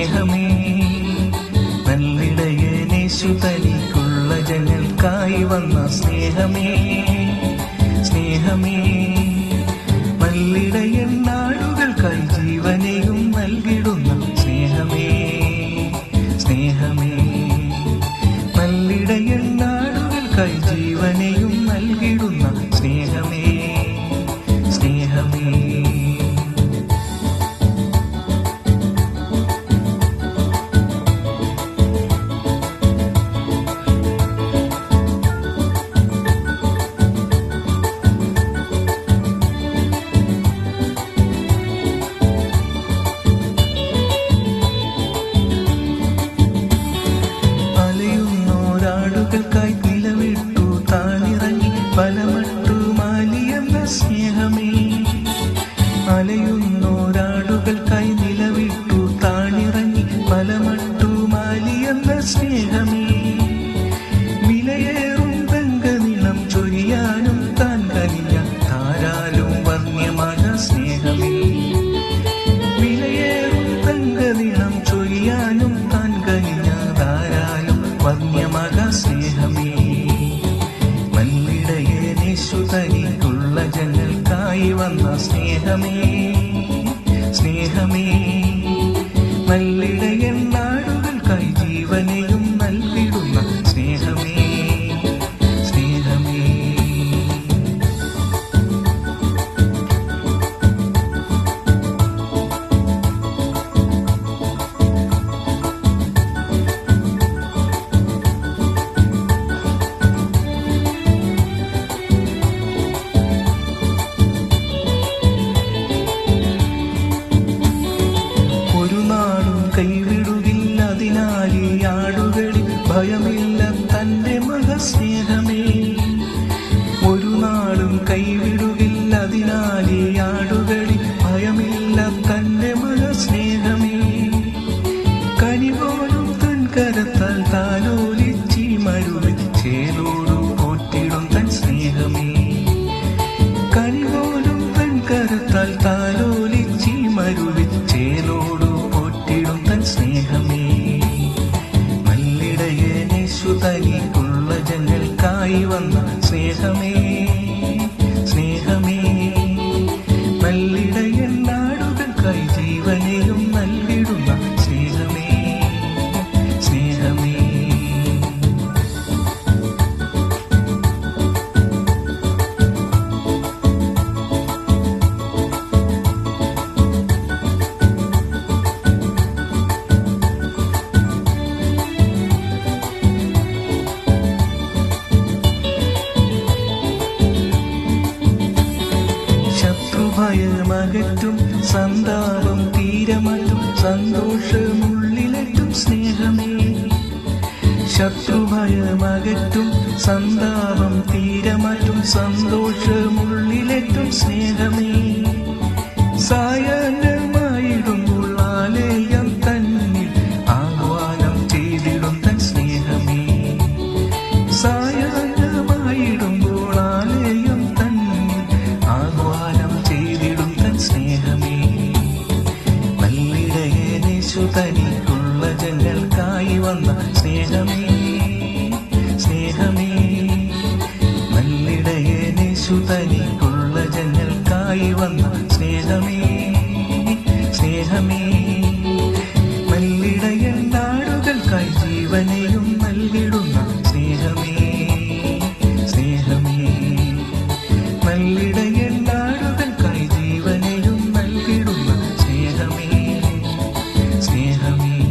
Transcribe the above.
സ്നേഹമേ നല്ലിടയേശു തനിക്കുള്ള ജനൽക്കായി വന്ന സ്നേഹമേ സ്നേഹമേ. നല്ലിടയൻ നാടുകൾക്കായി ജീവനെയും നൽകിടുന്ന സ്നേഹമേ സ്നേഹമേ. നല്ലിടയൻ നാടുകൾക്കായി ജീവനെയും അലയുന്നോരാടുകൾക്കായി വന്ന സ്നേഹമേ സ്നേഹമേ മല്ലിടയൻ ഭയമില്ല തന്റെ മഹസ്നേഹമേ ഒരു നാളും കൈവിടുകില്ല അതിനാലേ ആടുകളി ഭയമില്ല തന്റെ തനിക്കുള്ള ജനൽക്കായി വന്ന സ്നേഹമേ സ്നേഹമേ. മല്ലിടയൻ നാടുകൾക്കായി ജീവനെയും ശത്രുഭയമകറ്റും സന്താപം തീരമറ്റും സന്തോഷമുള്ളിലെത്തും സ്നേഹമേ. ശത്രുഭയമകറ്റും സന്താപം തീരമറ്റും സന്തോഷമുള്ളിലെത്തും സ്നേഹമേ. സായാഹ്നമായിടുമ്പോൾ വന്ന സ്നേഹമേ സ്നേഹമേ. നല്ലിടയേശു തനിക്കുള്ള ജനൽക്കായി വന്ന സ്നേഹമേ സ്നേഹമേ. നല്ലിടയൻ നാടുകൾക്കായി ജീവനെയും നൽകിടുന്ന സ്നേഹമേ സ്നേഹമേ. നല്ലിടയൻ ജീവനെയും നൽകിടുന്ന സ്നേഹമേ സ്നേഹമേ.